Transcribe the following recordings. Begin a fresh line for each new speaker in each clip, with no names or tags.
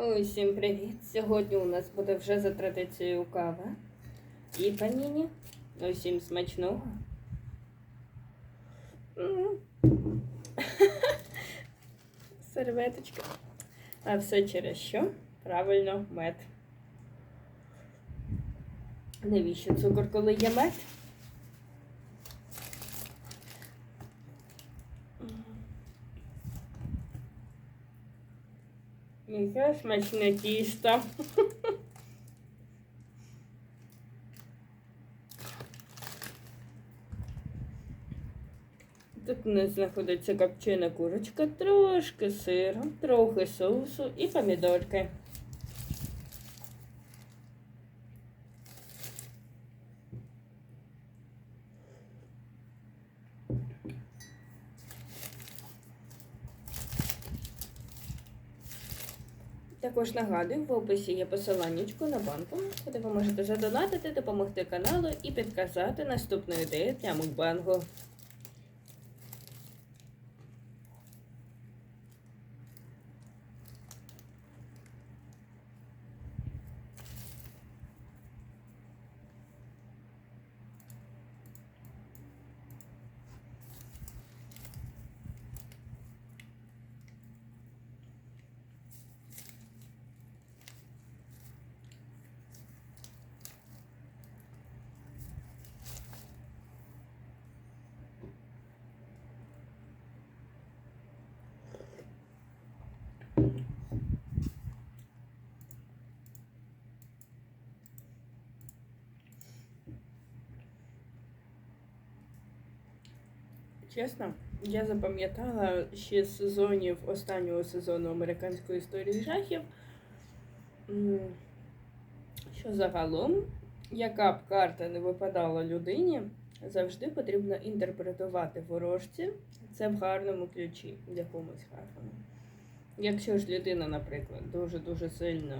Усім привіт! Сьогодні у нас буде вже за традицією кава і паніні. Усім смачного. Серветочка. А все через що? Правильно, мед. Навіщо цукор, коли є мед? Яке смачне тісто. Тут у нас знаходиться копчена курочка, трошки сиру, трохи соусу і помідорки. Також нагадую, в описі є посиланнячко на банку, куди ви можете задонатити, допомогти каналу і підказати наступну ідею для мукбангу. Чесно, я запам'ятала ще з сезонів останнього сезону американської історії жахів, що загалом, яка б карта не випадала людині, завжди потрібно інтерпретувати ворожці це в гарному ключі, в якомусь гарному. Якщо ж людина, наприклад, дуже-дуже сильно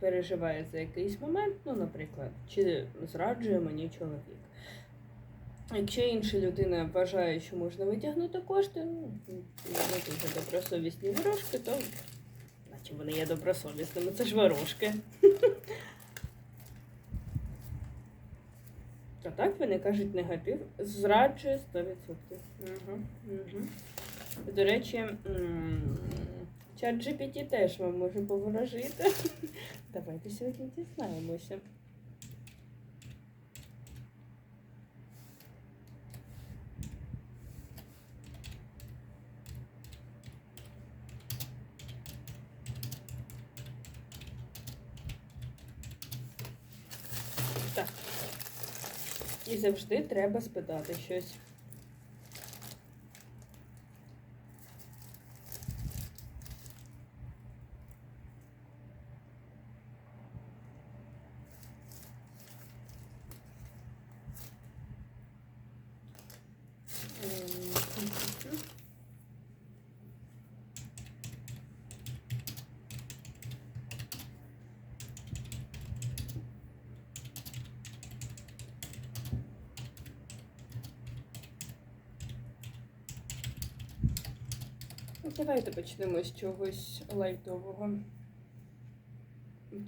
переживає за якийсь момент, ну, наприклад, чи зраджує мені чоловік. Якщо інша людина вважає, що можна витягнути кошти, ну, не дуже добросовісні ворожки, то наче вони є добросовісними, це ж ворожки. А так вони кажуть негатив, зраджує 100%. Угу, угу. До речі, чат GPT теж вам може поворожити. Давайте сьогодні дізнаємося. Так. І завжди треба спитати щось. Ем, Ну, Давайте почнемо з чогось лайтового.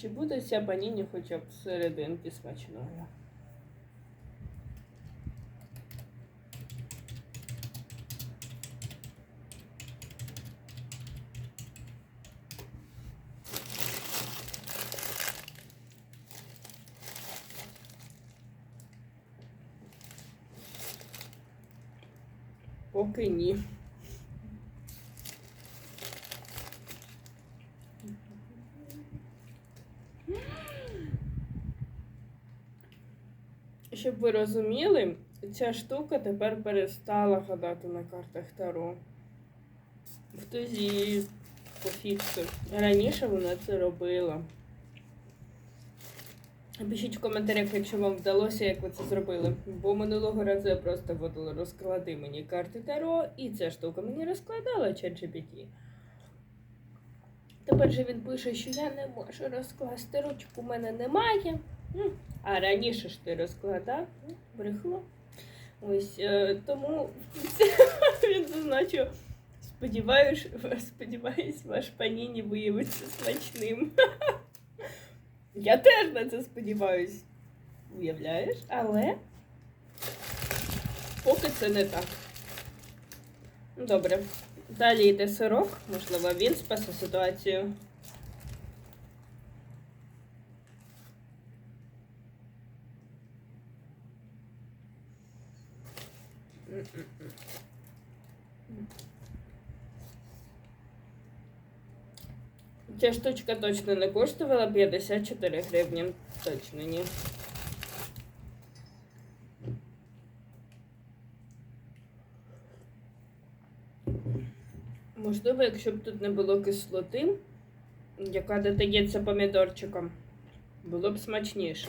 Чи буде ця паніні хоча б серединки смачною? Поки ні. Ви розуміли, ця штука тепер перестала гадати на картах Таро. В тузі по. Раніше вона це робила. Пишіть в коментарях, якщо вам вдалося, як ви це зробили. Бо минулого разу я просто вводила розклади мені карти Таро, і ця штука мені розкладала ChatGPT. Тепер же він пише, що я не можу розкласти ручку, у мене немає. А раніше ж ти розкладав, брехло. Ось е, тому він зазначив Сподіваюсь, сподіваюсь, ваш паніні виявиться смачним. Я теж на це сподіваюсь. Уявляєш? Але поки це не так. Ну, Добре. Далі йде сирок, можливо, він спасе ситуацію. Ця штучка точно не коштувала 54 гривні. Точно ні. Можливо, якщо б тут не було кислоти, яка додається помідорчиком, було б смачніше.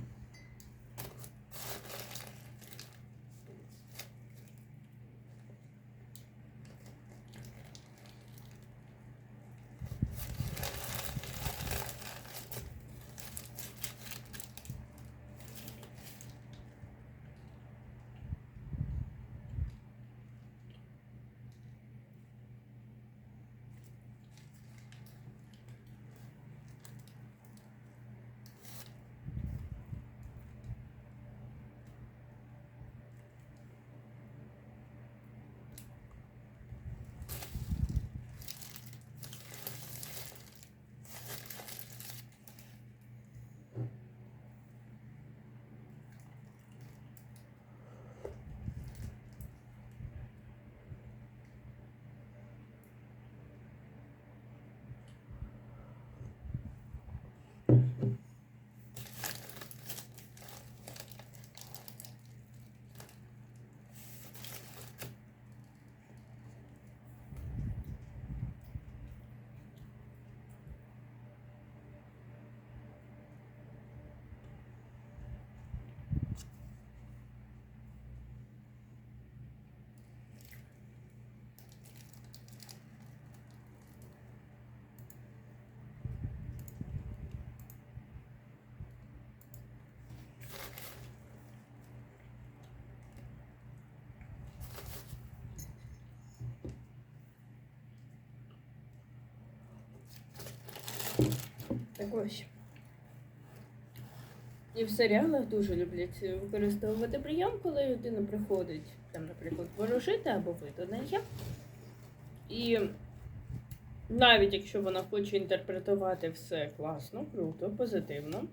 Так ось. І в серіалах дуже люблять використовувати прийом, коли людина приходить, там, наприклад, ворожити або виданення. І навіть якщо вона хоче інтерпретувати все класно, круто, позитивно.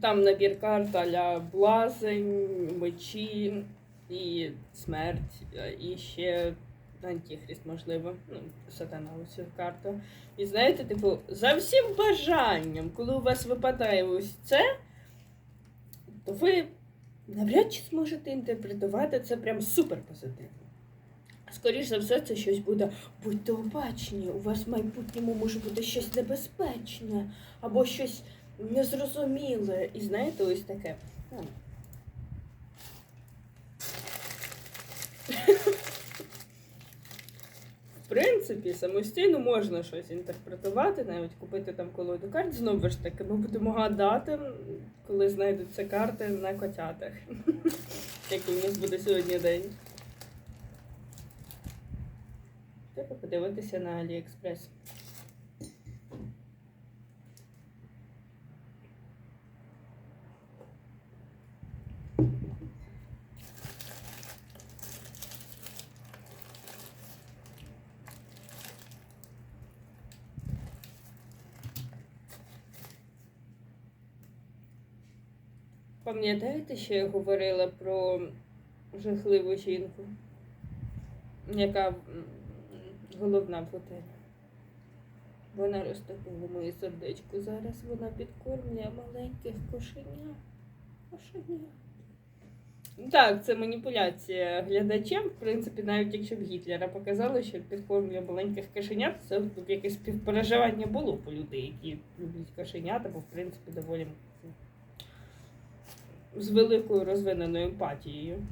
Там набір карт а-ля блазень, мечі і смерть, і ще антихрист, можливо. Ну, сатана ось ця карта. І знаєте, типу, за всім бажанням, коли у вас випадає ось це, то ви навряд чи зможете інтерпретувати це прям супер позитивно. Скоріше за все, це щось буде. Будьте обачні, у вас в майбутньому може бути щось небезпечне або щось незрозуміле. І знаєте, ось таке. Принципі, самостійно можна щось інтерпретувати, навіть купити там колоду карт. Знову ж таки, ми будемо гадати, коли знайдуться карти на котятах. Який у нас буде сьогодні день. Треба подивитися на Аліекспрес. Пам'ятаєте, що я говорила про жахливу жінку, яка головна в готелі? Вона розтопила моє сердечко. Зараз вона підкормлює маленьких кошенят. Кошенят. Так, це маніпуляція глядачем. В принципі, навіть якщо б Гітлера показали, що підкормлює маленьких кошенят, це якесь співпереживання було по людей, які люблять кошенята, бо в принципі доволі з великою розвиненою емпатією.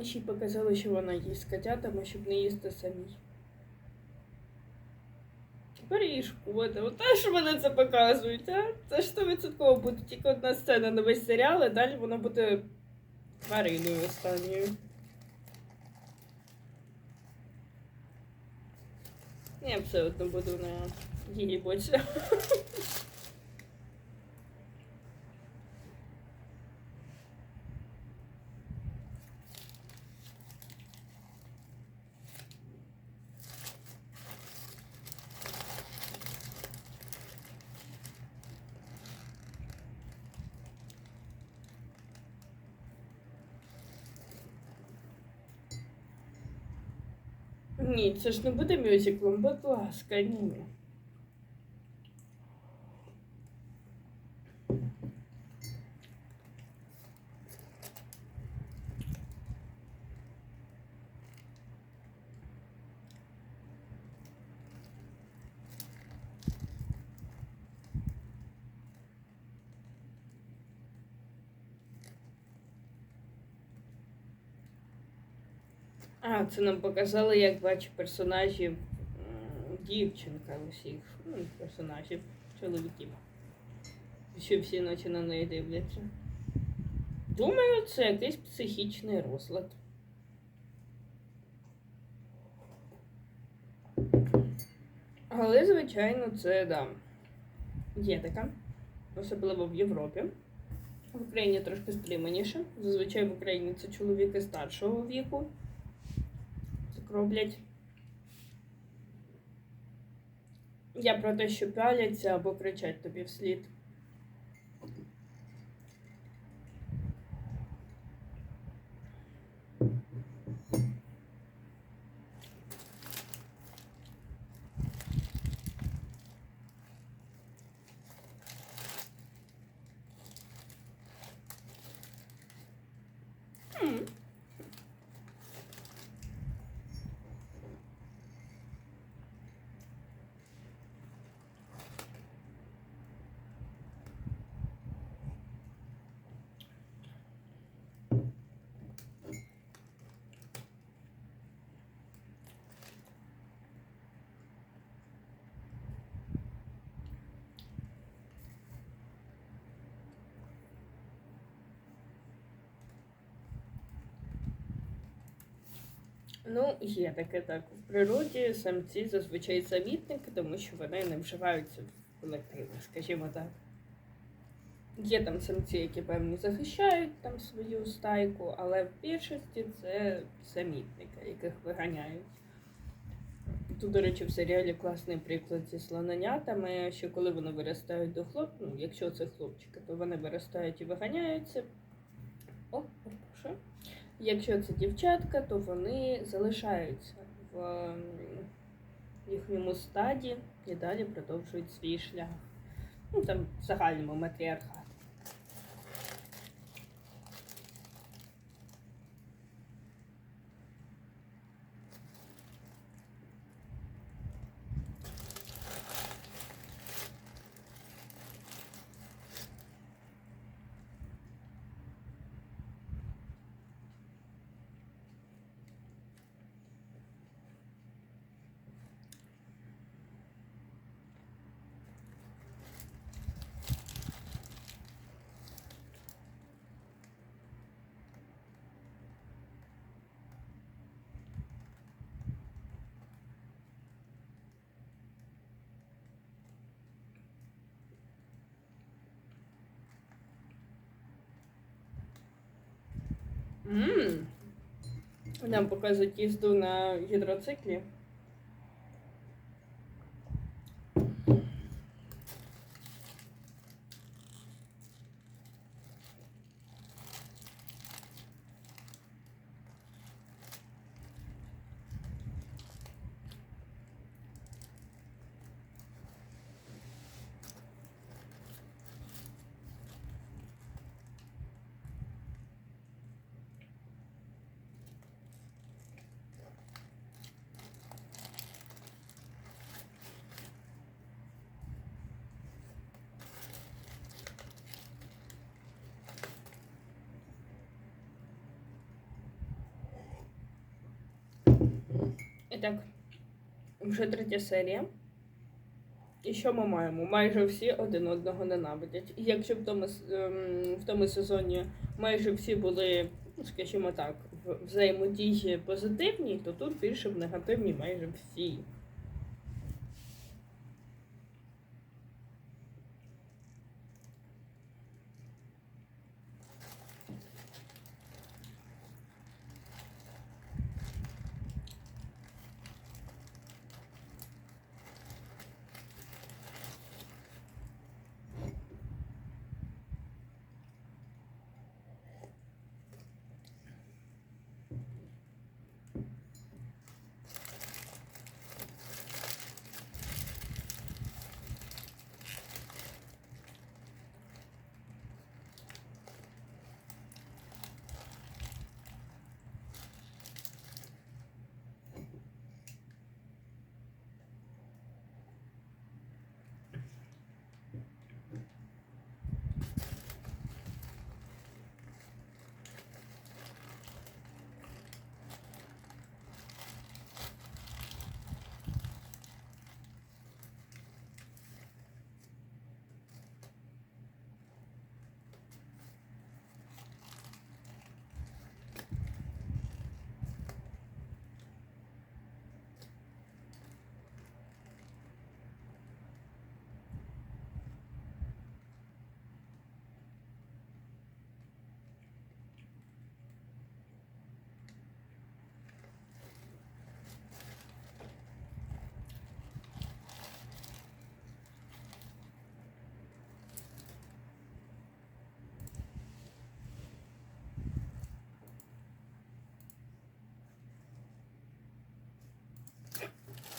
І Ще й показали, що вона їсть з котятами, щоб не їсти самій. Тепер їй шкода. От те, що мене це показують, а? Це ж 100% буде тільки одна сцена на весь серіал, і далі воно буде твариною останньою. Я все одно буду на її боці. Ні, це ж не буде мюзиклом, будь ласка, ні. А, це нам показали, як бачить персонажів дівчинка усіх ну, персонажів, чоловіків. Що всі ночі на неї дивляться. Думаю, це якийсь психічний розлад. Але, звичайно, це да. Є така. Особливо в Європі. В Україні трошки стриманіше. Зазвичай в Україні це чоловіки старшого віку роблять. Я про те, що пяляться або кричать тобі вслід. Ну, є таке так. В природі самці зазвичай самітники, тому що вони не вживаються в колективи, скажімо так. Є там самці, які певно захищають там свою стайку, але в більшості це самітники, яких виганяють. Тут, до речі, в серіалі класний приклад зі слоненятами, що коли вони виростають до хлоп, ну, якщо це хлопчики, то вони виростають і виганяються. О, перепрошую. Якщо це дівчатка, то вони залишаються в ем, їхньому стаді і далі продовжують свій шлях. Ну, там в загальному матріархат. Нам показують їзду на гідроциклі. Так, вже третя серія. І що ми маємо? Майже всі один одного ненавидять. І якщо в тому, ем, в тому сезоні майже всі були, скажімо так, в взаємодії позитивні, то тут більше в негативні майже всі.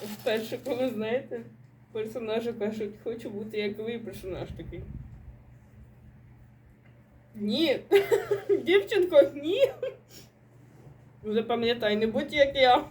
Вперше, коли знаєте, персонажі кажуть, хочу бути як ви, персонаж такий. Ні. Дівчинко, ні. Запам'ятай, не будь як я.